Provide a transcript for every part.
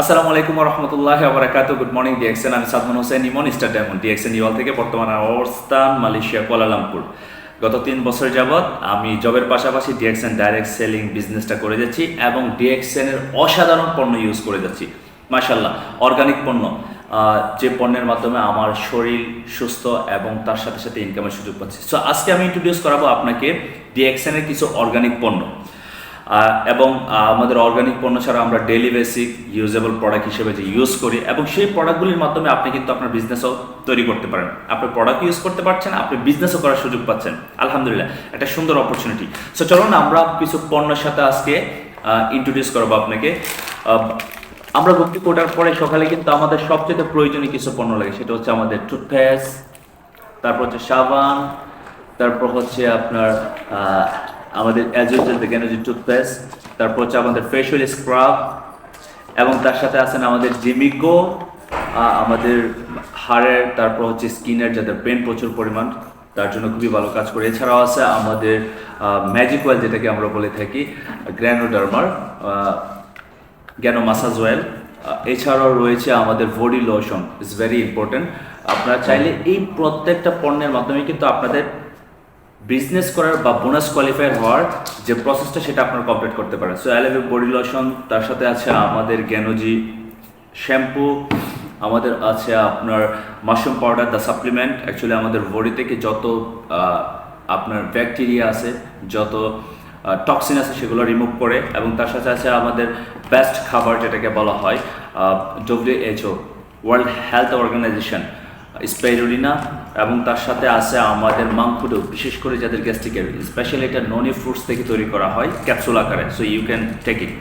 আসসালামু আলাইকুম রহমতুল্লাহ আবরাকাত গুড মর্নিং ডিএক্সএন আমি Sadman Hossain Emon star diamond DXN ইওয়াল থেকে বর্তমানে অবস্থান মালয়েশিয়া কুয়ালালামপুর গত তিন বছর যাবৎ আমি জবের পাশাপাশি ডিএক্সএন ডাইরেক্ট সেলিং বিজনেসটা করে যাচ্ছি এবং ডিএক্সএন এর অসাধারণ পণ্য ইউজ করে যাচ্ছি। মাশাল্লাহ অর্গানিক পণ্য। যে পণ্যের মাধ্যমে আমার শরীর সুস্থ এবং তার সাথে সাথে ইনকামের সুযোগ পাচ্ছি। সো আজকে আমি ইন্ট্রোডিউস করাবো আপনাকে ডিএক্সএন এর কিছু অর্গানিক পণ্য। এবং আমাদের অর্গানিক পণ্য ছাড়া আমরা ডেলি বেসিক ইউজেবল প্রোডাক্ট হিসেবে যে ইউজ করি, এবং সেই প্রোডাক্টগুলির মাধ্যমে আপনি কিন্তু আপনার বিজনেসও তৈরি করতে পারেন। আপনি প্রোডাক্ট ইউজ করতে পারছেন, আপনি বিজনেসও করার সুযোগ পাচ্ছেন। আলহামদুলিল্লাহ, একটা সুন্দর অপরচুনিটি সো চলুন আমরা কিছু পণ্যের সাথে আজকে ইন্ট্রোডিউস করব আপনাকে। আমরা ভর্তি কোটার পরে সকালে কিন্তু আমাদের সবচেয়ে প্রয়োজনীয় কিছু পণ্য লাগে। সেটা হচ্ছে আমাদের টুথপেস্ট তারপর হচ্ছে সাবান, তারপর হচ্ছে আপনার আমাদের অ্যাজোজেল থেকে এনার্জি টুথপেস্ট তারপর হচ্ছে আমাদের ফেশিয়াল স্ক্রাব এবং তার সাথে আছেন আমাদের জিমিকো আমাদের হাড়ের, তারপর হচ্ছে স্কিনের যাদের পেন প্রচুর পরিমাণ, তার জন্য খুবই ভালো কাজ করে। এছাড়াও আছে আমাদের ম্যাজিক ওয়েল যেটাকে আমরা বলে থাকি গ্র্যানোডার্মার জ্ঞান মাসাজ অয়েল এছাড়াও রয়েছে আমাদের body lotion is very important আপনারা চাইলে এই প্রত্যেকটা পণ্যের মাধ্যমে কিন্তু আপনাদের বিজনেস করার বা বোনাস কোয়ালিফাই হওয়ার যে প্রসেসটা সেটা আপনারা কমপ্লিট করতে পারেন। সো অ্যালেভে বডি লোশন তার সাথে আছে আমাদের জ্ঞানজি শ্যাম্পু আমাদের আছে আপনার mushroom powder the supplement actually আমাদের বডি থেকে যত আপনার ব্যাকটেরিয়া আছে, যত টক্সিন আছে সেগুলো রিমুভ করে এবং তার সাথে আছে আমাদের বেস্ট খাবার যেটাকে বলা হয় WHO world health organization spirulina এবং তার সাথে আছে আমাদের মাংকুডো বিশেষ করে যাদের গ্যাস্ট্রিকের স্পেশালি এটা ননি ফ্রুটস থেকে তৈরি করা হয় ক্যাপসুল আকারে so you can take it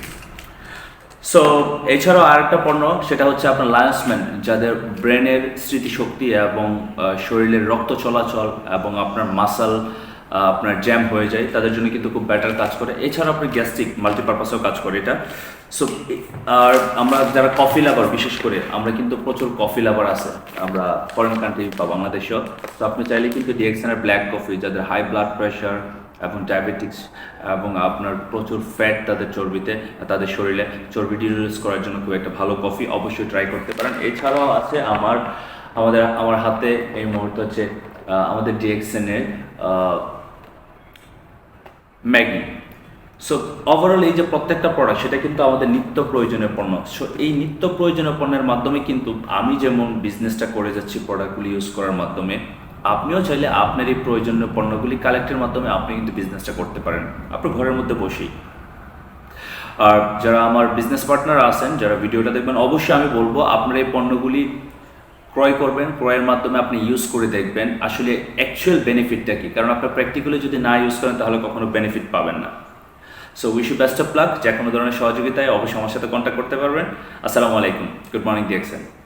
so এছাড়াও আরেকটা পণ্য, সেটা হচ্ছে আপনার লায়ন্সম্যান যাদের ব্রেনের স্মৃতিশক্তি এবং শরীরের রক্ত চলাচল এবং আপনার মাসাল আপনার জ্যাম হয়ে যায়, তাদের জন্য কিন্তু খুব বেটার কাজ করে। এছাড়া আপনি গ্যাস্ট্রিক মাল্টিপারপাসেও কাজ করে এটা। সো আর আমরা যারা কফি লাভার বিশেষ করে, আমরা কিন্তু প্রচুর কফি লাভার আছে। আমরা ফরেন কান্ট্রি বা বাংলাদেশেও। তো আপনি চাইলে কিন্তু ডিএক্সএনের ব্ল্যাক কফি যাদের হাই ব্লাড প্রেশার এবং ডায়াবেটিক্স এবং আপনার প্রচুর ফ্যাট তাদের চর্বিতে, তাদের শরীরে চর্বি ডিউজ করার জন্য খুব একটা ভালো কফি অবশ্যই ট্রাই করতে পারেন। এছাড়াও আছে আমার, আমাদের, আমার হাতে এই মুহূর্তে হচ্ছে আমাদের ডিএক্সএনের ম্যাগি। সো ওভারঅল এই যে প্রত্যেকটা প্রোডাক্ট সেটা কিন্তু আমাদের নিত্য প্রয়োজনীয় পণ্য। সো এই নিত্য প্রয়োজনীয় পণ্যের মাধ্যমে কিন্তু আমি যেমন বিজনেসটা করে যাচ্ছি প্রোডাক্টগুলি ইউজ করার মাধ্যমে, আপনিও চাইলে আপনার এই প্রয়োজনীয় পণ্যগুলি কালেক্টের মাধ্যমে আপনি কিন্তু বিজনেসটা করতে পারেন। আপনার ঘরের মধ্যে বসেই। আর যারা আমার বিজনেস পার্টনার আছেন, যারা ভিডিওটা দেখবেন, অবশ্যই আমি বলব, আপনার এই পণ্যগুলি ক্রয় করবেন, ক্রয়ের মাধ্যমে আপনি ইউজ করে দেখবেন আসলে অ্যাকচুয়াল বেনিফিটটা কি। কারণ আপনার প্র্যাকটিক্যালি যদি না ইউজ করেন, তাহলে কখনো বেনিফিট পাবেন না। So wish you best of luck যে কোনো ধরনের সহযোগিতায় অবশ্যই আমার সাথে কন্ট্যাক্ট করতে পারবেন। আসসালামু আলাইকুম। Good morning ডিএক্সেন